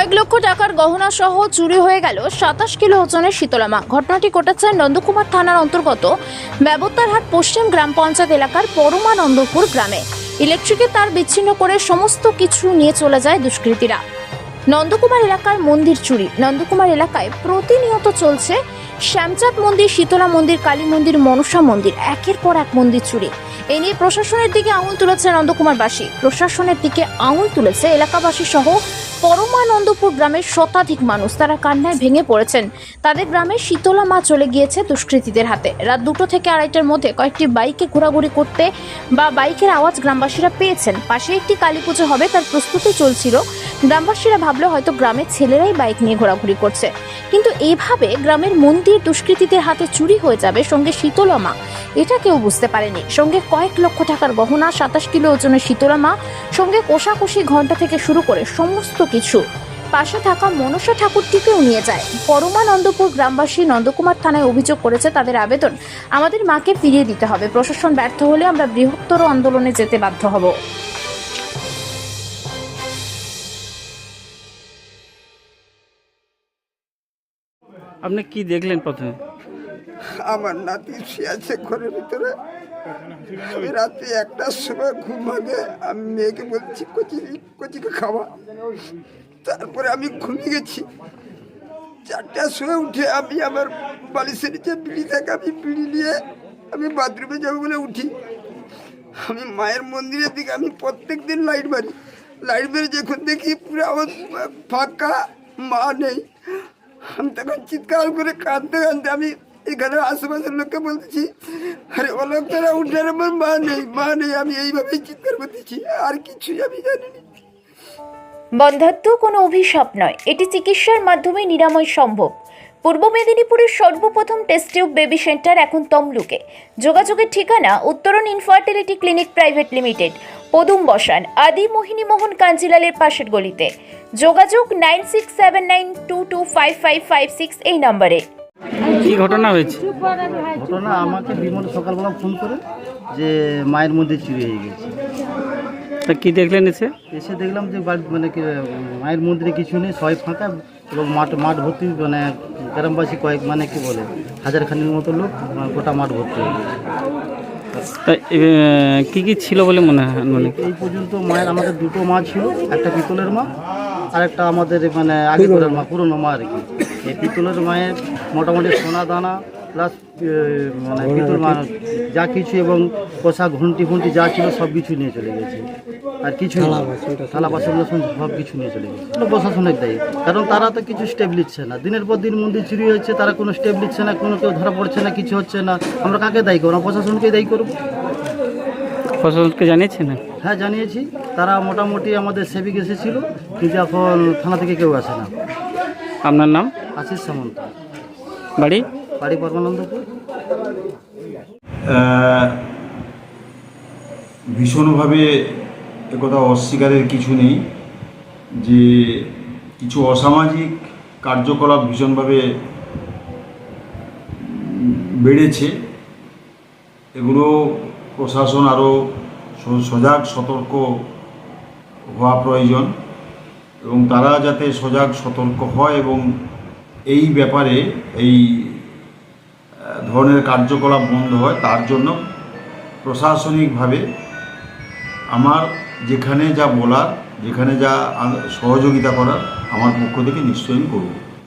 কয়েক লক্ষ টাকার গহনা সহ চুরি হয়ে গেল সাতাশ কিলো ওজনের শীতলামা। ঘটনাটি ঘটেছে নন্দকুমার থানার অন্তর্গত ব্যবতারহাট পশ্চিম গ্রাম পঞ্চায়েত এলাকার পরমানন্দপুর গ্রামে। ইলেকট্রিকের তার বিচ্ছিন্ন করে সমস্ত কিছু নিয়ে চলে যায় দুষ্কৃতীরা। নন্দকুমার এলাকার মন্দির চুরি। নন্দকুমার এলাকায় প্রতিনিয়ত চলছে শ্যামচাঁদ মন্দির, শীতলা মন্দির, কালী মন্দির, মনসা মন্দির। একের পর এক মন্দির চুরি। এই নিয়ে প্রশাসনের দিকে আঙুল তুলেছে নন্দকুমারবাসী প্রশাসনের দিকে আঙুল তুলেছে এলাকাবাসী সহ পরমানন্দপুর গ্রামের শতাধিক মানুষ। তারা কান্নায় ভেঙে পড়েছেন। তাদের গ্রামে শীতলা মা চলে গিয়েছে দুষ্কৃতীদের হাতে। রাত দুটো থেকে আড়াইটার মধ্যে কয়েকটি বাইকে ঘোরাঘুরি করতে বা বাইকের আওয়াজ গ্রামবাসীরা পেয়েছেন। পাশে একটি কালী পুজো হবে, তার প্রস্তুতি চলছিল। গ্রামবাসীরা ভাবলো হয়তো গ্রামের ছেলেরাই বাইক নিয়ে ঘোরাঘুরি করছে। কিন্তু এইভাবে গ্রামের মন্দির দুষ্কৃতীদের হাতে চুরি হয়ে যাবে সঙ্গে শীতলা মা। এটা কেউ বুঝতে পারেনি। সঙ্গে কয়েক লক্ষ টাকার গহনা, সাতাশ কিলো ওজনের শীতলা মা সঙ্গে কোষাকুষি ঘণ্টা থেকে শুরু করে সমস্ত কিছু। পাশে থাকা মনসা ঠাকুরটিকেও নিয়ে যায়। পরমানন্দপুর গ্রামবাসী নন্দকুমার থানায় অভিযোগ করেছে তাদের আবেদন আমাদের মাকে ফিরিয়ে দিতে হবে। প্রশাসন ব্যর্থ হলে আমরা বৃহত্তর আন্দোলনে যেতে বাধ্য হব। আপনি কি দেখলেন প্রথমে? আমার নাতি শুয়ে আছে ঘরের ভিতরে। আমি রাত্রি একটার সময় ঘুম ভাঙে আমি মেয়েকে বলছি, কচি, কচিকে খাওয়া। তারপরে আমি ঘুমিয়ে গেছি। চারটার সময় উঠে আমি আমার বালিশের নিচে বিড়ি থাকে আমি বিড়ি নিয়ে আমি বাথরুমে যাব বলে উঠি। আমি মায়ের মন্দিরের দিকে আমি প্রত্যেক দিন লাইট মারি। লাইট মেরে যখন দেখি পুরো আমার ফাঁকা, মা নেই। আমি তখন চিৎকার করে কাঁদতে কাঁদতে আমি এখানে আশেপাশের লোককে বলতেছি, আরে ও লোকটারা উঠে আমার মা নেই মা নেই, আমি এইভাবেই চিৎকার করতেছি, আর কিছুই আমি জানি বন্ধাত্ম কোনো অভিশাপ নয়, এটি চিকিৎসার মাধ্যমে নিরাময় সম্ভব। পূর্ব মেদিনীপুরের সর্বপ্রথম টেস্ট টিউব বেবি সেন্টার এখন তমলুকে। যোগাযোগের ঠিকানা উত্তরণ ইনফার্টিলিটি ক্লিনিক প্রাইভেট লিমিটেড পদুম বসান আদি মোহিনী মোহন কাঞ্জিলালের পাশের গলিতে। যোগাযোগ nine six seven nine two two five five five six এই নম্বরে। কি ঘটনা হয়েছে? ঘটনা আমাকে বিমল সকালবেলা ফোন করে যে মায়ের মধ্যে চুরি হয়ে গেছে। তা কি দেখলেন এসে? এসে দেখলাম যে বাড়ি মানে কি মায়ের মন্দিরে কিছু নেই সবাই ফাঁকা এবং মাঠ মাঠ ভর্তি মানে গ্রামবাসী কয়েক মানে কি বলে হাজার খানির মতো লোক গোটা মাঠ ভর্তি হয়ে গেছে। কি কি ছিল বলে মনে হয় মানে এই পর্যন্ত মায়ের আমাদের দুটো মা ছিল, একটা পিতলের মা আর একটা আমাদের মানে আগে মা, পুরোনো মা আর কি। এই পিতলের মায়ের মোটামুটি সোনা দানা প্লাস মানে পিতল মা যা কিছু এবং পোশাক ঘন্টি ফন্টি যা ছিল সব কিছু নিয়ে চলে গেছে। আর কিছু থালা বাসন বাসন সব কিছু নিয়ে চলে গেছে। প্রশাসনের দায়ী। কারণ তারা তো কিছু স্টেপ নিচ্ছে না। দিনের পর দিন মন্দির চুরি হচ্ছে তারা কোনো স্টেপ নিচ্ছে না কোনো কেউ ধরা পড়ছে না কিছু হচ্ছে না। আমরা কাকে দায়ী করব? প্রশাসনকে দায়ী করব? ফসলকে না হ্যাঁ জানিয়েছি। তারা মোটামুটি আমাদের সেবিক এসেছিল কিন্তু এখন থানা থেকে কেউ আসে না। আপনার নাম? আশিস সামন্ত। বাড়ি? বাড়ি ভীষণভাবে একথা অস্বীকারের কিছু নেই যে কিছু অসামাজিক কার্যকলাপ ভীষণভাবে বেড়েছে। এগুলো প্রশাসন আরও সজাগ, সতর্ক হওয়া প্রয়োজন এবং তারা যাতে সজাগ, সতর্ক হয় এবং এই ব্যাপারে, এই ধরনের কার্যকলাপ বন্ধ হয়, তার জন্য প্রশাসনিকভাবে আমার যেখানে যা বলার, যেখানে যা সহযোগিতা করার, আমার পক্ষ থেকে নিশ্চয়ই করব।